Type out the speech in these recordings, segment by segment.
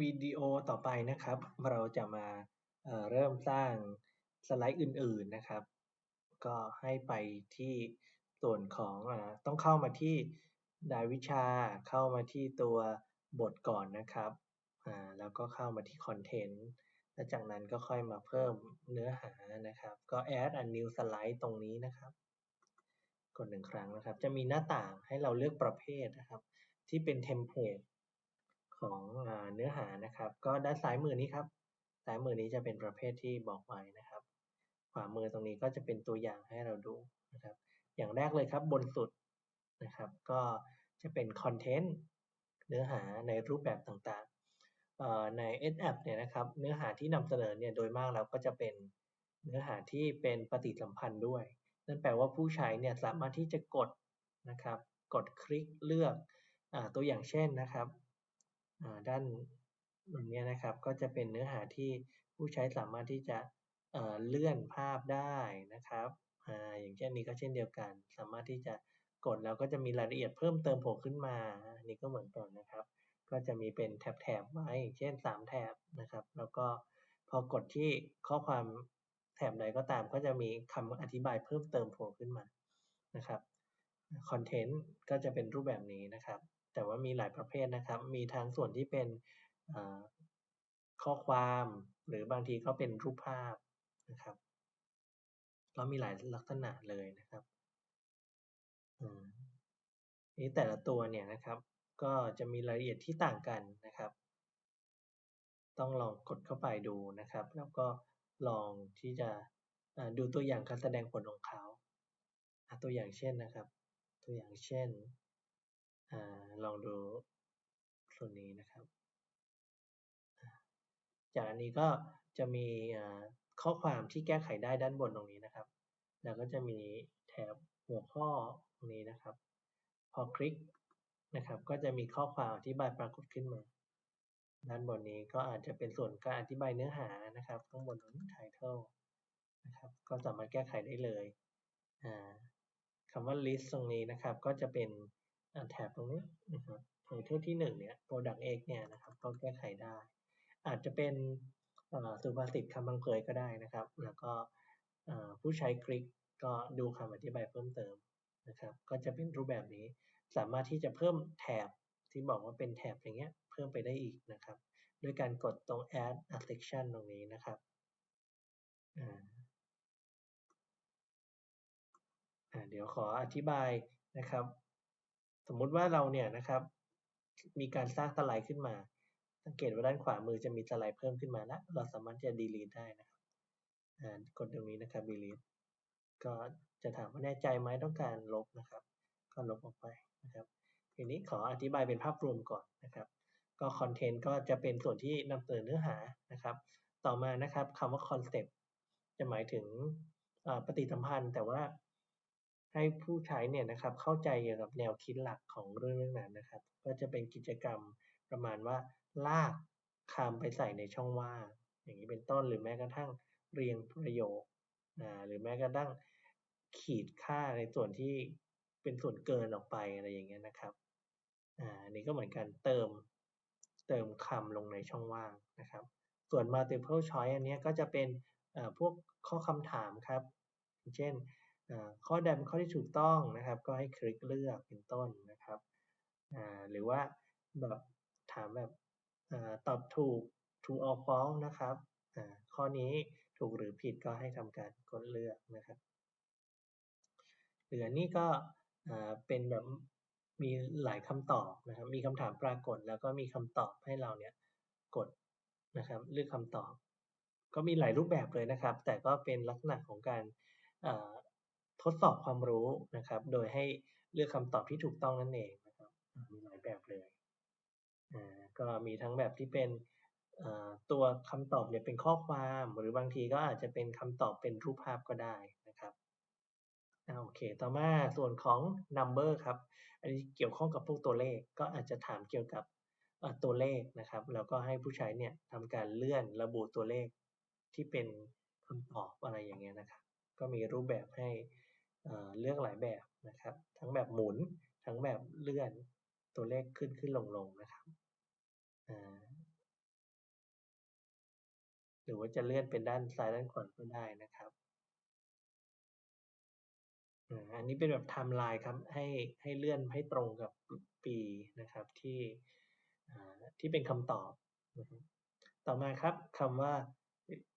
วิดีโอต่อไปนะครับ เราจะมาเเริ่มสร้างสไลด์อื่น ๆนะครับ ก็ให้ไปที่ส่วนของอต้องเข้ามาที่รายวิชาเข้ามาที่ตัวบทก่อนนะครับ แล้วก็เข้ามาที่คอนเทนต์ และจากนั้นก็ค่อยมาเพิ่มเนื้อหานะครับ ก็ add a new slide ตรงนี้นะครับ กดหนึ่งครั้งนะครับ จะมีหน้าต่างให้เราเลือกประเภทนะครับ ที่เป็นเทมเพลต ของอเนื้อหานะครับ ก็ด้านซ้ายมือนี้ครับซ้ายมือนี้จะเป็นประเภทที่บอกไว้นะครับ ขวามือตรงนี้ก็จะเป็นตัวอย่างให้เราดูนะครับ อย่างแรกเลยครับบนสุดนะครับ ก็จะเป็นคอนเทนต์เนื้อหาในรูปแบบต่างๆใน SApp เนี่ยนะครับเนื้อหาที่นำเสนอเนี่ยโดยมากแล้วก็จะเป็นเนื้อหาที่เป็นปฏิสัมพันธ์ด้วย นั่นแปลว่าผู้ใช้เนี่ยสามารถที่จะกดนะครับ กดคลิกเลือกอตัวอย่างเช่นนะครับ ด้านตรงนี้นะครับ ก็จะเป็นเนื้อหาที่ผู้ใช้สามารถที่จะเเลื่อนภาพได้นะครับออย่างเช่นนี้ก็เช่นเดียวกัน สามารถที่จะกดแล้วก็จะมีรายละเอียดเพิ่มเติมโผล่ขึ้นมาอันนี้ก็เหมือนกันนะครับ ก็จะมีเป็นแถบๆไว้อย่างเช่นสามแถบนะครับ แล้วก็พอกดที่ข้อความแถบใดก็ตามก็จะมีคำอธิบายเพิ่มเติมโผล่ขึ้นมานะครับคอนเทนต์ก็จะเป็นรูปแบบนี้นะครับ แต่ว่ามีหลายประเภทนะครับ มีทั้งส่วนที่เป็นข้อความหรือบางทีก็เป็นรูปภาพนะครับก็มีหลายลักษณะเลยนะครับอืมนี้แต่ละตัวเนี่ยนะครับ ก็จะมีรายละเอียดที่ต่างกันนะครับ ต้องลองกดเข้าไปดูนะครับ แล้วก็ลองที่จะดูตัวอย่างการแสดงผลของเขาตัวอย่างเช่นนะครับ ตัวอย่างเช่น ลองดูส่วนนี้นะครับ จากอันนี้ก็จะมีข้อความที่แก้ไขได้ด้านบนตรงนี้นะครับ แล้วก็จะมีแถบหัวข้อตรงนี้นะครับ พอคลิกนะครับ ก็จะมีข้อความอธิบายปรากฏขึ้นมา ด้านบนนี้ก็อาจจะเป็นส่วนการอธิบายเนื้อหานะครับ ข้างบนตรงนี้ title นะครับ ก็สามารถแก้ไขได้เลยคำว่า list ตรงนี้นะครับ ก็จะเป็น แถบตรงนี้นะครับ title ที่หนึ่งเนี่ย product X เนี่ยนะครับก็แก้ไขได้ อาจจะเป็นสุภาษิตคำบังเพยก็ได้นะครับ แล้วก็ผู้ใช้คลิกก็ดูคำอธิบายเพิ่มเติมนะครับ ก็จะเป็นรูปแบบนี้สามารถที่จะเพิ่มแถบที่บอกว่าเป็นแถบอย่างเงี้ยเพิ่มไปได้อีกนะครับด้วยการกดตรง add a section ตรงนี้นะครับเดี๋ยวขออธิบายนะครับ สมมุติว่าเราเนี่ยนะครับ มีการสร้างสไลด์ขึ้นมา สังเกตว่าด้านขวามือจะมีสไลด์เพิ่มขึ้นมาแล้วเราสามารถจะ delete ได้นะครับกดตรงนี้นะครับ delete ก็จะถามว่าแน่ใจไหมต้องการลบนะครับ ก็ลบออกไปนะครับทีนี้ขออธิบายเป็นภาพรวมก่อนนะครับ ก็คอนเทนต์ก็จะเป็นส่วนที่นำเสนอเนื้อหานะครับ ต่อมานะครับคำว่าคอนเซปต์จะหมายถึงปฏิสัมพันธ์แต่ว่า ให้ผู้ใช้เนี่ยนะครับเข้าใจเกี่ยวกับแนวคิดหลักของเรื่องเรื่องนั้นนะครับ ก็จะเป็นกิจกรรมประมาณว่า ลากคำไปใส่ในช่องว่างอย่างนี้เป็นต้นหรือแม้กระทั่งเรียงประโยคหรือแม้กระทั่งขีดค่าในส่วนที่เป็นส่วนเกินออกไปอะไรอย่างเงี้ยนะครับอ่าอันนี้ก็เหมือนกันเติมเติมคำลงในช่องว่างนะครับ ส่วน multiple choice อันนี้ก็จะเป็นเอ่อพวกข้อคำถามครับ เช่น ข้อใดเป็นข้อที่ถูกต้องนะครับ ก็ให้คลิกเลือกเป็นต้นนะครับหรือว่าแบบถามแบบอตอบถูก true or false นะครับข้อนี้ถูกหรือผิดก็ให้ทำการกดเลือกนะครับหรืออันนี้ก็เป็นแบบมีหลายคำตอบนะครับ มีคำถามปรากฏแล้วก็มีคำตอบให้เราเนี่ยกดนะครับเลือกคำตอบ ก็มีหลายรูปแบบเลยนะครับ แต่ก็เป็นลักษณะของการ ทดสอบความรู้นะครับ โดยให้เลือกคำตอบที่ถูกต้องนั่นเองนะครับ มีหลายแบบเลยก็มีทั้งแบบที่เป็นตัวคำตอบเนี่ยเป็นข้อความหรือบางทีก็อาจจะเป็นคำตอบเป็นรูปภาพก็ได้นะครับอโอเค ต่อมาส่วนของ number ครับ อันนี้เกี่ยวข้องกับพวกตัวเลขก็อาจจะถามเกี่ยวกับตัวเลขนะครับ แล้วก็ให้ผู้ใช้เนี่ยทำการเลื่อนระบุตัวเลขที่เป็นคำตอบอะไรอย่างเงี้ยนะครับ ก็มีรูปแบบให้ เอ่อเลือกหลายแบบนะครับ ทั้งแบบหมุน ทั้งแบบเลื่อน ตัวเลขขึ้นขึ้นลงลงนะครับหรือว่าจะเลื่อนเป็นด้านซ้ายด้านขวาก็ได้นะครับอันนี้เป็นแบบไทม์ไลน์ครับ ให้ให้เลื่อนให้ตรงกับปีนะครับที่ที่เป็นคำตอบ ต่อมาครับคำว่า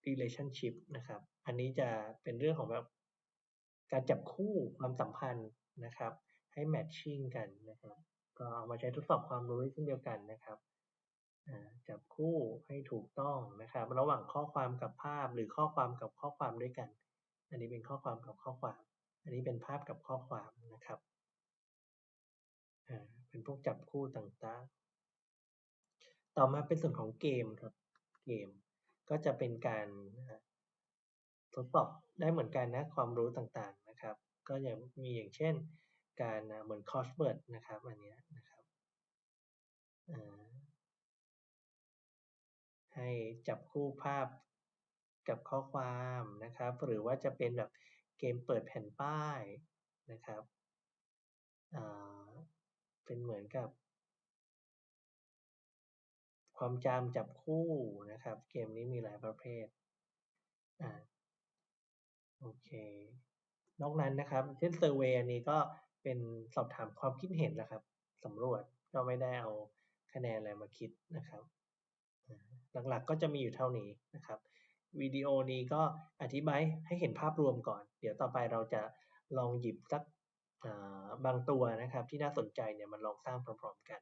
relationship นะครับ อันนี้จะเป็นเรื่องของแบบ การจับคู่ความสัมพันธ์นะครับ ให้ matching กันนะครับ ก็เอามาใช้ทดสอบความรู้เช่นเดียวกันนะครับจับคู่ให้ถูกต้องนะครับ ระหว่างข้อความกับภาพหรือข้อความกับข้อความด้วยกัน อันนี้เป็นข้อความกับข้อความ อันนี้เป็นภาพกับข้อความนะครับเป็นพวกจับคู่ต่างๆ ต่อมาเป็นส่วนของเกมครับเกมก็จะเป็นการ ทดสอบได้เหมือนกันนะความรู้ต่างๆนะครับ ก็อย่างมีอย่างเช่น การเหมือน crossword นะครับอันนี้นะครับให้จับคู่ภาพกับข้อความนะครับ หรือว่าจะเป็นแบบเกมเปิดแผ่นป้ายนะครับเป็นเหมือนกับ ความจำจับคู่นะครับ เกมนี้มีหลายประเภทอ่า เคนอกนั้นนะครับ เช่นเซอร์เวยอันนี้ก็เป็นสอบถามความคิดเห็นนะครับสำรวจก็ไม่ได้เอาคะแนนอะไรมาคิดนะครับ หลักๆก็จะมีอยู่เท่านี้นะครับวิดีโอนี้ก็อธิบายให้เห็นภาพรวมก่อน เดี๋ยวต่อไปเราจะลองหยิบสักบางตัวนะครับ ที่น่าสนใจเนี่ยมันลองสร้างพร้อมๆกัน